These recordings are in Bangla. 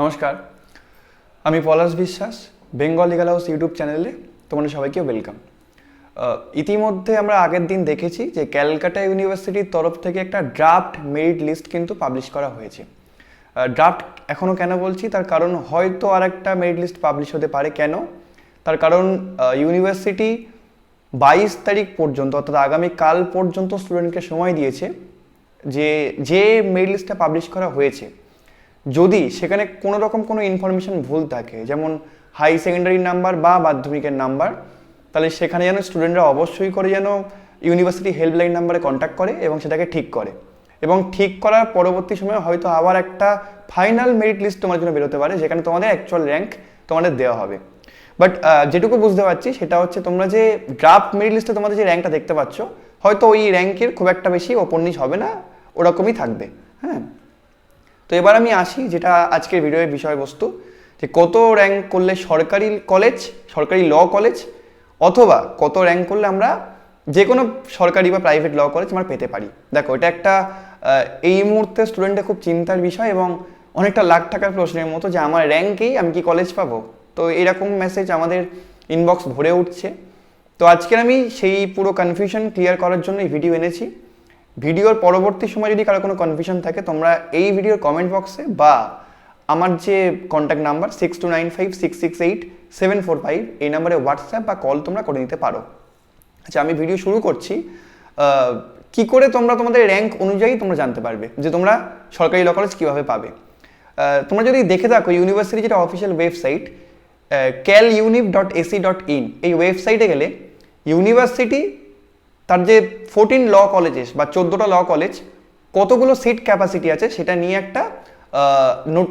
নমস্কার। আমি পলাশ বিশ্বাস বেঙ্গল লিগাল হাউস ইউটিউব চ্যানেলে তোমাদের সবাইকে ওয়েলকাম ইতিমধ্যে আমরা আগের দিন দেখেছি যে ক্যালকাটা ইউনিভার্সিটির তরফ থেকে একটা ড্রাফট মেরিট লিস্ট কিন্তু পাবলিশ করা হয়েছে। ড্রাফট এখনও কেন বলছি? তার কারণ হয়তো আর একটা মেরিট লিস্ট পাবলিশ হতে পারে। কেন? তার কারণ ইউনিভার্সিটি বাইশ তারিখ পর্যন্ত, অর্থাৎ আগামী কাল পর্যন্ত স্টুডেন্টকে সময় দিয়েছে যে যে মেরিট লিস্টটা পাবলিশ করা হয়েছে। যদি সেখানে কোনো রকম কোনো ইনফরমেশন ভুল থাকে, যেমন হাই সেকেন্ডারি নাম্বার বা মাধ্যমিকের নাম্বার তাহলে সেখানে যেন স্টুডেন্টরা অবশ্যই করে যেন ইউনিভার্সিটি হেল্পলাইন নাম্বারে কন্ট্যাক্ট করে এবং সেটাকে ঠিক করে। এবং ঠিক করার পরবর্তী সময়ে হয়তো আবার একটা ফাইনাল মেরিট লিস্ট তোমার জন্য বেরোতে পারে, যেখানে তোমাদের অ্যাকচুয়াল র্যাঙ্ক তোমাদের দেওয়া হবে। বাট যেটুকু বুঝতে পারছি সেটা হচ্ছে তোমরা যে ড্রাফট মেরিট লিস্টে তোমাদের যে র্যাঙ্কটা দেখতে পাচ্ছ, হয়তো ওই র্যাঙ্কের খুব একটা বেশি ওপর নিচ হবে না, ওরকমই থাকবে। হ্যাঁ? তো এবার আমি আসি যেটা আজকের ভিডিওর বিষয়বস্তু, যে কত র্যাঙ্ক করলে সরকারি কলেজ সরকারি ল কলেজ অথবা কত র্যাঙ্ক করলে আমরা যে কোনো সরকারি বা প্রাইভেট ল কলেজ আমরা পেতে পারি। দেখো, এটা একটা এই মুহূর্তে স্টুডেন্টের খুব চিন্তার বিষয় এবং অনেকটা লাখ টাকার প্রশ্নের মতো যে আমার র্যাঙ্কেই আমি কি কলেজ পাবো? তো এরকম মেসেজ আমাদের ইনবক্স ভরে উঠছে। তো আজকের আমি সেই পুরো কনফিউশন ক্লিয়ার করার জন্য এই ভিডিও এনেছি। ভিডিওর পরবর্তী সময় যদি কারও কোনো কনফিউশন থাকে, তোমরা এই ভিডিওর কমেন্ট বক্সে বা আমার যে contact number six two nine five six six eight seven four five এই নাম্বারে হোয়াটসঅ্যাপ বা কল তোমরা করে নিতে পারো। আচ্ছা আমি ভিডিও শুরু করছি। কি করে তোমরা তোমাদের র্যাঙ্ক অনুযায়ী তোমরা জানতে পারবে? যে তোমরা সরকারি ল কলেজ কীভাবে পাবে? তোমরা যদি দেখে থাকো ইউনিভার্সিটি যেটা official website cal univ dot AC dot in এই ওয়েবসাইটে গেলে ইউনিভার্সিটি তার যে ফোরটিন ল কলেজেস বা চোদ্দোটা ল কলেজ কতগুলো সিট ক্যাপাসিটি আছে সেটা নিয়ে একটা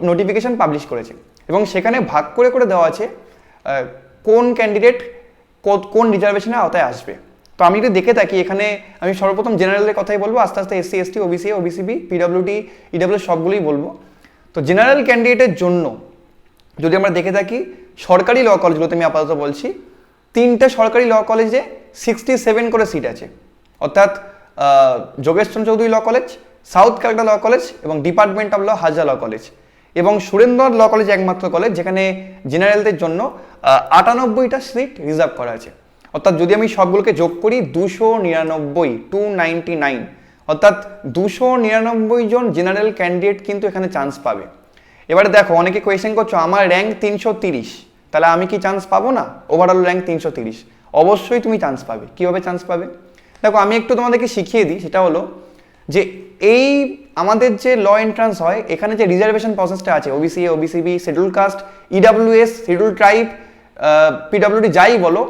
নোটিফিকেশন পাবলিশ করেছে। এবং সেখানে ভাগ করে করে দেওয়া আছে কোন ক্যান্ডিডেট কোন রিজার্ভেশনের আওতায় আসবে। তো আমি যদি দেখে থাকি এখানে, আমি সর্বপ্রথম জেনারেলের কথাই বলব, আস্তে আস্তে SC ST OBC OBC B PWD EW সবগুলোই বলব। তো জেনারেল ক্যান্ডিডেটের জন্য, যদি আমরা দেখে থাকি, সরকারি ল কলেজগুলোতে আমি আপাতত বলছি, তিনটে সরকারি ল কলেজে সিক্সটি সেভেন করে সিট আছে। অর্থাৎ Jogeshchandra Chowdhury law college, south Calcutta law college এবং department of law, Hazra law college এবং সুরেন্দ্রনাথ ল কলেজ একমাত্র কলেজ যেখানে জেনারেলদের জন্য আটানব্বইটা সিট রিজার্ভ করা আছে। অর্থাৎ যদি আমি সবগুলোকে যোগ করি, দুশো নিরানব্বই টু নাইনটি নাইন অর্থাৎ দুশো নিরানব্বই জন জেনারেল ক্যান্ডিডেট কিন্তু এখানে চান্স পাবে। এবারে দেখো, অনেকে কোয়েশ্চেন করছ, আমার র্যাঙ্ক তিনশো তিরিশ। তাহলে আমি কি চান্স পাবো না? ওভারঅল র্যাঙ্ক তিনশো তিরিশ। অবশ্যই তুমি চান্স পাবে। কীভাবে চান্স পাবে? দেখো, আমি একটু তোমাদেরকে শিখিয়ে দিই। সেটা হলো যে এই আমাদের যে ল এন্ট্রান্স হয়, এখানে যে রিজার্ভেশন প্রসেসটা আছে OBC OBC B schedule caste EWS schedule tribe PWD যাই বলো,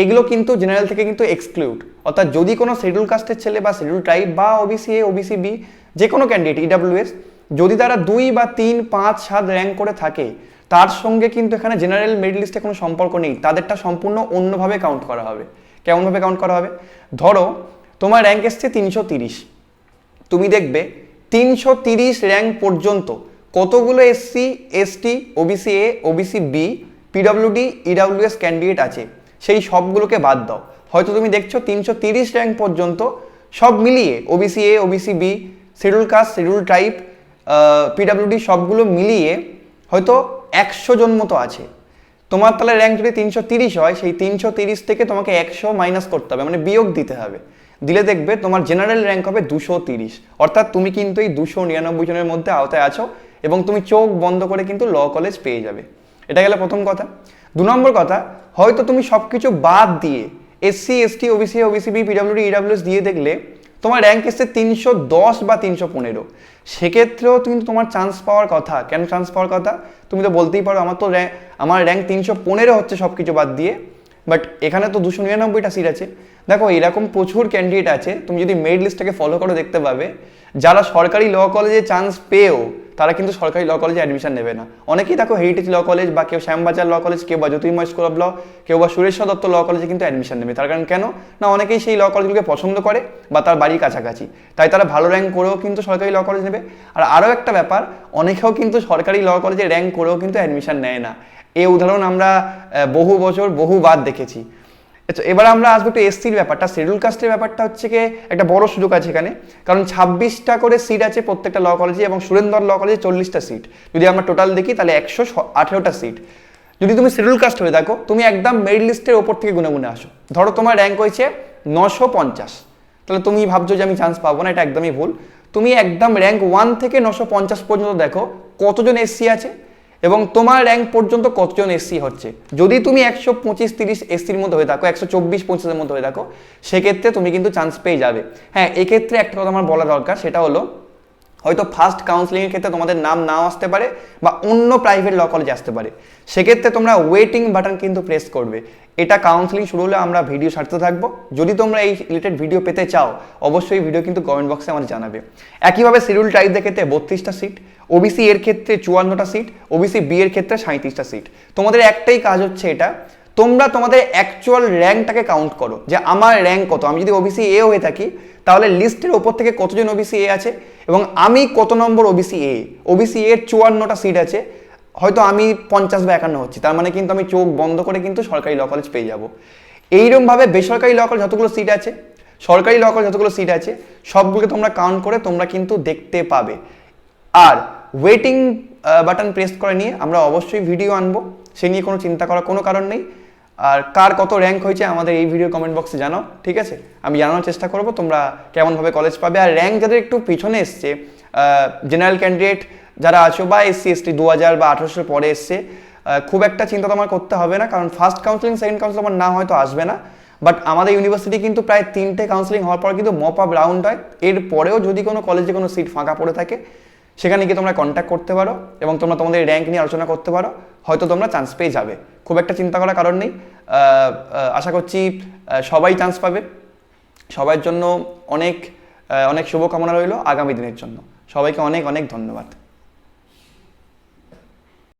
এগুলো কিন্তু জেনারেল থেকে কিন্তু এক্সক্লুড অর্থাৎ যদি কোনো শিডিউল কাস্টের ছেলে বা শিডিউল ট্রাইব বা ওবিসি এ ওবিসি বি যে কোনো ক্যান্ডিডেট ইডাব্লিউএস যদি তারা দুই বা তিন, পাঁচ, সাত র্যাঙ্ক করে থাকে তার সঙ্গে কিন্তু এখানে জেনারেল মেরিট লিস্টে কোনো সম্পর্ক নেই। তাদেরটা সম্পূর্ণ অন্যভাবে কাউন্ট করা হবে। কেমনভাবে কাউন্ট করা হবে? ধরো, তোমার র্যাঙ্ক এসছে তিনশো তিরিশ। তুমি দেখবে তিনশো তিরিশ র্যাঙ্ক পর্যন্ত কতগুলো SC ST OBC A OBC B PWD EWS candidate আছে। সেই সবগুলোকে বাদ দাও। হয়তো তুমি দেখছ তিনশো তিরিশ র্যাঙ্ক পর্যন্ত সব মিলিয়ে OBC A OBC B schedule caste schedule type PWD সবগুলো মিলিয়ে হয়তো একশো জন মতো আছে। তোমার তাহলে র্যাঙ্ক যদি তিনশো তিরিশ হয়, সেই তিনশো তিরিশ থেকে তোমাকে একশো মাইনাস করতে হবে মানে বিয়োগ দিতে হবে। দিলে দেখবে তোমার জেনারেল র্যাঙ্ক হবে দুশো তিরিশ। অর্থাৎ তুমি কিন্তু এই দুশো নিরানব্বই জনের মধ্যে আওতায় আছো এবং তুমি চোখ বন্ধ করে কিন্তু ল কলেজ পেয়ে যাবে। এটা গেলে প্রথম কথা। দু নম্বর কথা, হয়তো তুমি সব কিছু বাদ দিয়ে SC ST OBC OBC B PWD EWS দিয়ে দেখলে তোমার র্যাঙ্ক এসছে তিনশো দশ বা তিনশো পনেরো। সেক্ষেত্রেও কিন্তু তোমার চান্স পাওয়ার কথা। কেন চান্স পাওয়ার কথা? তুমি তো বলতেই পারো, আমার তো আমার র্যাঙ্ক তিনশো পনেরো হচ্ছে সব কিছু বাদ দিয়ে। বাট এখানে তো দুশো নিরানব্বইটা সিট আছে। দেখো, এরকম প্রচুর ক্যান্ডিডেট আছে। তুমি যদি মেরিট লিস্টটাকে ফলো করে দেখতে পাবে, যারা সরকারি ল কলেজে চান্স পেয়েও তারা কিন্তু সরকারি ল কলেজে অ্যাডমিশন নেবে না। অনেকেই দেখো হেরিটেজ ল কলেজ বা কেউ শ্যামবাজার ল কলেজ কেউ বা জ্যোতির্ময় স্কুল অফ ল কেউ বা সুরেশ্বর দত্ত ল কলেজে কিন্তু অ্যাডমিশন নেবে। তার কারণ কেন? না, অনেকেই সেই ল কলেজগুলোকে পছন্দ করে বা তার বাড়ির কাছাকাছি। তাই তারা ভালো র্যাঙ্ক করেও কিন্তু সরকারি ল কলেজ নেবে। আর আরও একটা ব্যাপার, অনেকেও কিন্তু সরকারি ল কলেজে র্যাঙ্ক করেও কিন্তু অ্যাডমিশন নেয় না। এই উদাহরণ আমরা বহু বছর বহুবার দেখেছি। আচ্ছা এবার আমরা আসব একটু এসসির ব্যাপারটা। শিডিউল কাস্টের ব্যাপারটা হচ্ছে কি একটা বড় সুযোগ আছে এখানে। কারণ ছাব্বিশটা করে সিট আছে প্রত্যেকটা ল কলেজে এবং সুরেন্দর ল কলেজে চল্লিশটা সিট যদি আমরা টোটাল দেখি, তাহলে একশো আঠেরোটা সিট যদি তুমি শিডিউল কাস্ট হয়ে থাকো, তুমি একদম মেরিট লিস্টের ওপর থেকে গুনে গুনে আসো। ধরো তোমার র্যাঙ্ক হয়েছে নশো পঞ্চাশ। তাহলে তুমি ভাবছ যে আমি চান্স পাবো না, এটা একদমই ভুল। তুমি একদম র্যাঙ্ক ওয়ান থেকে নশো পঞ্চাশ পর্যন্ত দেখো, কতজন এসসি আছে? এবং তোমার র্যাঙ্ক পর্যন্ত কতজন এসসি হচ্ছে? যদি তুমি একশো পঁচিশ তিরিশ এসসির মধ্যে হয়ে থাকো, একশো চব্বিশ পঁচিশের মধ্যে হয়ে থাকো, সেক্ষেত্রে তুমি কিন্তু চান্স পেয়ে যাবে। হ্যাঁ এক্ষেত্রে একটা কথা আমার বলা দরকার, সেটা হলো হয়তো ফার্স্ট কাউন্সিলিংয়ের ক্ষেত্রে তোমাদের নাম নাও আসতে পারে বা অন্য প্রাইভেট ল কলেজে আসতে পারে। সেক্ষেত্রে তোমরা ওয়েটিং বাটন কিন্তু প্রেস করবে। এটা কাউন্সিলিং শুরু হলে আমরা ভিডিও ছাড়তে থাকব। যদি তোমরা এই রিলেটেড ভিডিও পেতে চাও, অবশ্যই ভিডিও কিন্তু কমেন্ট বক্সে আমাদের জানাবে। একইভাবে শিডিউল টাইপদের ক্ষেত্রে বত্রিশটা সিট ওবিসি এর ক্ষেত্রে চুয়ান্নটা সিট ওবিসি বি এর ক্ষেত্রে সাঁত্রিশটা সিট তোমাদের একটাই কাজ হচ্ছে এটা তোমরা তোমাদের অ্যাকচুয়াল র্যাঙ্কটাকে কাউন্ট করো, যে আমার র্যাঙ্ক কত? আমি যদি ওবিসি এ হয়ে থাকি, তাহলে লিস্টের ওপর থেকে কতজন ওবিসি এ আছে? এবং আমি কত নম্বর ওবিসি এ ওবিসি এর চুয়ান্নটা সিট আছে, হয়তো আমি পঞ্চাশ বা একান্ন হচ্ছি, তার মানে কিন্তু আমি চোখ বন্ধ করে কিন্তু সরকারি ল কলেজ পেয়ে যাব। এইরকমভাবে বেসরকারি ল কলেজ যতগুলো সিট আছে, সরকারি ল কলেজ যতগুলো সিট আছে, সবগুলোকে তোমরা কাউন্ট করে তোমরা কিন্তু দেখতে পাবে। আর ওয়েটিং বাটন প্রেস করে নিয়ে আমরা অবশ্যই ভিডিও আনব, সে নিয়ে কোনো চিন্তা করার কোনো কারণ নেই। আর কার কত র্যাঙ্ক হয়েছে আমাদের এই ভিডিও কমেন্ট বক্সে জানাও ঠিক আছে? আমি জানানোর চেষ্টা করব তোমরা কেমনভাবে কলেজ পাবে। আর র্যাঙ্ক যাদের একটু পিছনে এসছে জেনারেল ক্যান্ডিডেট যারা আছো বা এসসি, এসটি দু হাজার বা আঠারোশোর পরে এসছে খুব একটা চিন্তা তোমার করতে হবে না, কারণ ফার্স্ট কাউন্সিলিং সেকেন্ড কাউন্সিলিং আমার না হয়তো আসবে না। বাট আমাদের ইউনিভার্সিটি কিন্তু প্রায় তিনটে কাউন্সিলিং হওয়ার পর কিন্তু মপ আপ রাউন্ড হয়। এর পরেও যদি কোনো কলেজে কোনো সিট ফাঁকা পড়ে থাকে, সেখানে গিয়ে তোমরা কন্ট্যাক্ট করতে পারো এবং তোমরা তোমাদের র্যাঙ্ক নিয়ে আলোচনা করতে পারো। হয়তো তোমরা চান্স পেয়ে যাবে। খুব একটা চিন্তা করার কারণ নেই। আশা করছি সবাই চান্স পাবে। সবার জন্য অনেক অনেক শুভকামনা রইল আগামী দিনের জন্য। সবাইকে অনেক অনেক ধন্যবাদ।